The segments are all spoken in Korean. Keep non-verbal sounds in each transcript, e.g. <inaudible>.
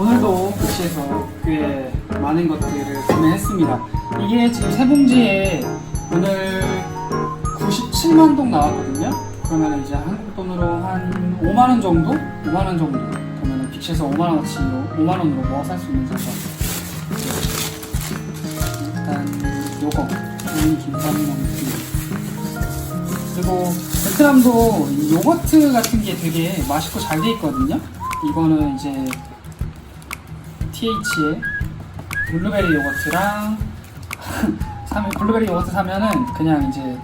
빅시에서 꽤 많은 것들을 구매했습니다. 이게 지금 세 봉지에 오늘 97만 동 나왔거든요. 그러면 이제 한국 돈으로 한 5만 원 정도? 5만 원 정도. 그러면 빅시에서 5만 원어치 5만 원으로 모아 살 수 있는 상품. 일단 요거 좋은 김밥 먹기. 그리고 베트남도 이 요거트 같은 게 되게 맛있고 잘 돼 있거든요. 이거는 이제 TH의 블루베리 요거트랑 <laughs> 사면 블루베리 요거트 사면은 그냥 이제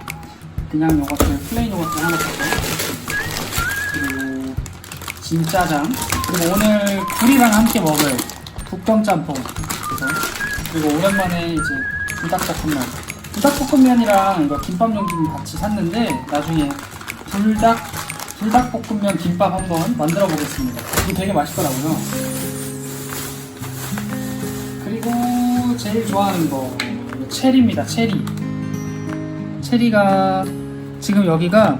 그냥 요거트 플레인 요거트 하나 사고. 그리고 진짜장. 그리고 오늘 굴이랑 함께 먹을 북경 짬뽕. 그래서 그리고 오랜만에 이제 불닭볶음면. 불닭볶음면이랑 이거 김밥 용기를 같이 샀는데 나중에 불닭 불닭볶음면 김밥 한번 만들어 보겠습니다. 이거 되게 맛있더라고요. 그리고 제일 좋아하는 거 체리입니다. 체리. 체리가 지금 여기가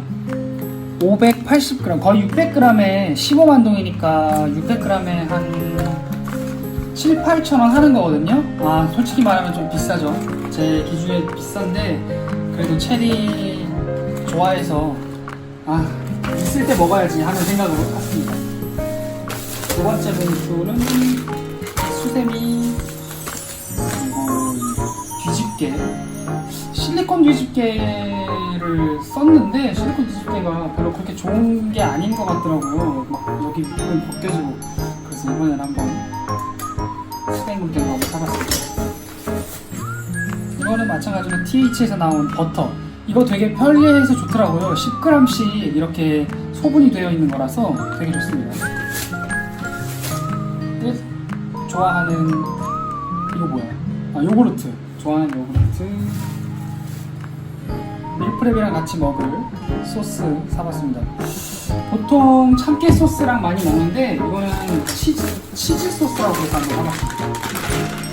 580g 거의 600g에 15만 동이니까 600g에 한 7, 8천 원 하는 거거든요. 아 솔직히 말하면 좀 비싸죠. 제 기준에 비싼데 그래도 체리 좋아해서 아 있을 때 먹어야지 하는 생각으로 샀습니다. 두 번째 봉투는 수세미 뒤집개 실리콘 뒤집개를 썼는데 실리콘 뒤집개가 별로 그렇게 좋은 게 아닌 것 같더라고요. 막 여기 부분 벗겨지고 그래서 이번엔 한번 스팽글 된 거 한번 사봤습니다. 이거는 마찬가지로 TH에서 나온 버터. 이거 되게 편리해서 좋더라고요. 10g씩 이렇게 소분이 되어 있는 거라서 되게 좋습니다. 끝. 좋아하는 이거 뭐야? 아 요구르트. 좋아하는 요구르트. 밀프렙이랑 같이 먹을 소스 사봤습니다. 보통 참깨 소스랑 많이 먹는데 이거는 치즈 치즈 소스라고 해서 한번 사봤습니다.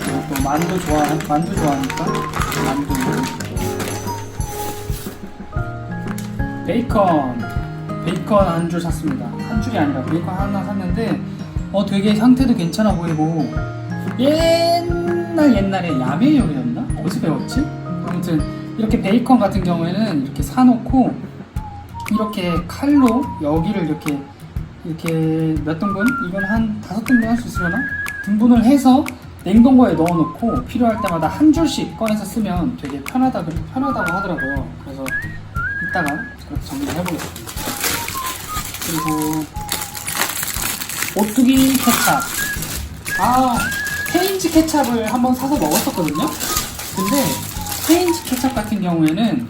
그리고 또 만두 좋아 만두 좋아하니까 만두. 베이컨 베이컨 한 줄 샀습니다. 한 줄이 아니라 베이컨 하나 샀는데 어 되게 상태도 괜찮아 보이고 옛날 옛날에 야매 요리였나 어디서 배웠지? 아무튼 이렇게 베이컨 같은 경우에는 이렇게 사놓고 이렇게 칼로 여기를 이렇게 이렇게 몇 등분? 이건 한 다섯 등분 할 수 있으려나? 등분을 해서 냉동고에 넣어놓고 필요할 때마다 한 줄씩 꺼내서 쓰면 되게 편하다 편하다고 하더라고요. 그래서 이따가 그렇게 정리를 해보겠습니다. 그리고 오뚜기 케찹. 아 페인지 케찹을 한번 사서 먹었었거든요. 근데 페인지 케찹 같은 경우에는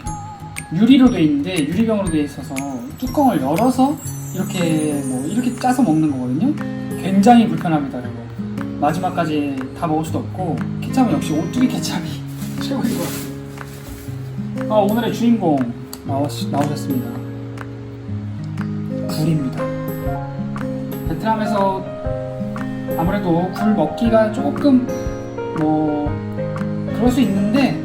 유리로 돼 있는데 유리병으로 돼 있어서 뚜껑을 열어서 이렇게 뭐 이렇게 짜서 먹는 거거든요. 굉장히 불편합니다, 여러분. 마지막까지 다 먹을 수도 없고 케찹은 역시 오뚜기 케찹이 <laughs> 최고인 것 같아요. 아, 오늘의 주인공 나오시, 나오셨습니다. 굴입니다. 베트남에서 아무래도 굴 먹기가 조금 뭐 그럴 수 있는데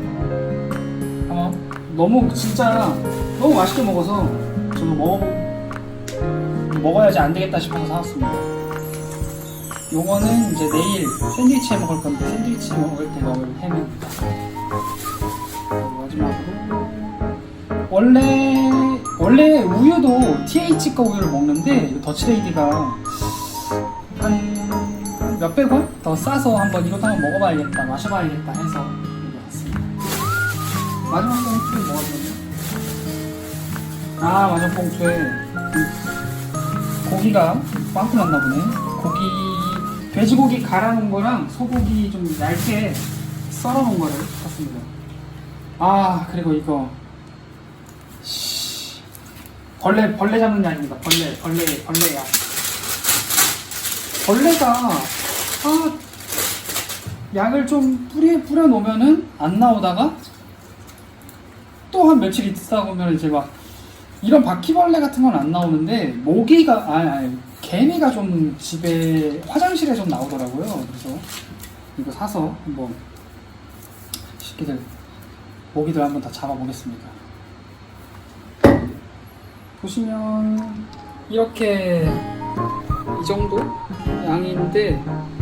아마 너무 진짜 너무 맛있게 먹어서 저도 먹어 먹어야지 안 되겠다 싶어서 사왔습니다. 요거는 이제 내일 샌드위치에 먹을 건데 샌드위치 먹을 때 먹을 햄입니다. 마지막으로 원래 원래 우유도 TH 거 우유를 먹는데 이 더치레이디가 한 몇백 원 더 싸서 한번 이것도 한번 먹어봐야겠다 마셔봐야겠다 해서 이거 왔습니다. 마지막 봉투는 뭐가 들었냐? 아 마지막 봉투에 이 고기가 빵꾸 났나 보네. 고기 돼지고기 갈아 놓은 거랑 소고기 좀 얇게 썰어 놓은 거를 샀습니다. 아 그리고 이거 씨, 벌레 벌레 잡는 약입니다. 벌레 벌레 벌레 약. 벌레가 아 약을 좀 뿌려 뿌려 놓으면은 안 나오다가 또 한 며칠 있다 보면 이제 막 이런 바퀴벌레 같은 건 안 나오는데 모기가 아니 아니 개미가 좀 집에 화장실에 좀 나오더라고요. 그래서 이거 사서 한번 식기들 모기들 한번 다 잡아보겠습니다. 보시면 이렇게 이 정도 양인데 이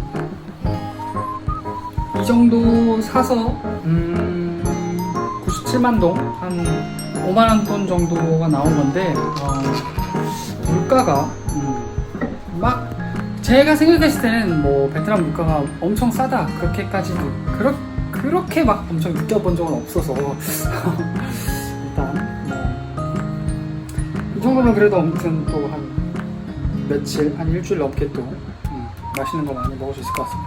정도 사서 음, 97만 동, 한 5만 원돈 정도가 나온 건데 어, 물가가 음, 막 제가 생각했을 때는 뭐 베트남 물가가 엄청 싸다 그렇게까지도 그렇, 그렇게 막 엄청 느껴본 적은 없어서 <laughs> 일단 뭐, 이 정도면 그래도 아무튼 또 한 며칠 한 일주일 넘게 또 음, 맛있는 거 많이 먹을 수 있을 것 같습니다.